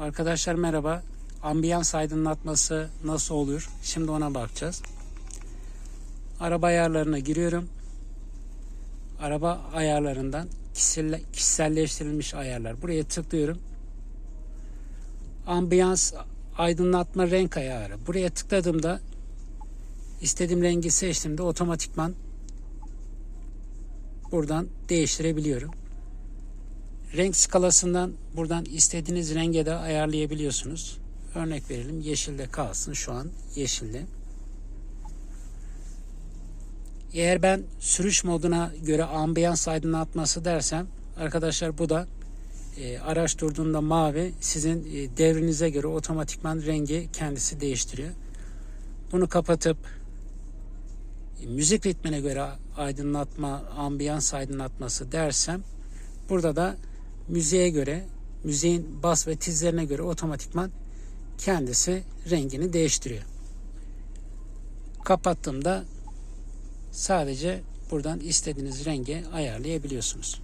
Arkadaşlar merhaba. Ambiyans aydınlatması nasıl olur? Şimdi ona bakacağız. Araba ayarlarına giriyorum. Araba ayarlarından kişiselle- kişiselleştirilmiş ayarlar. Buraya tıklıyorum. Ambiyans aydınlatma renk ayarı. Buraya tıkladığımda istediğim rengi seçtiğimde otomatikman buradan değiştirebiliyorum. Renk skalasından buradan istediğiniz renge de ayarlayabiliyorsunuz. Örnek verelim yeşilde kalsın şu an yeşilde. Eğer ben sürüş moduna göre ambiyans aydınlatması dersem arkadaşlar bu da e, araç durduğunda mavi sizin e, devrinize göre otomatikman rengi kendisi değiştiriyor. Bunu kapatıp e, müzik ritmine göre aydınlatma, ambiyans aydınlatması dersem burada da müziğe göre, müziğin bas ve tizlerine göre otomatikman kendisi rengini değiştiriyor. Kapattığımda sadece buradan istediğiniz renge ayarlayabiliyorsunuz.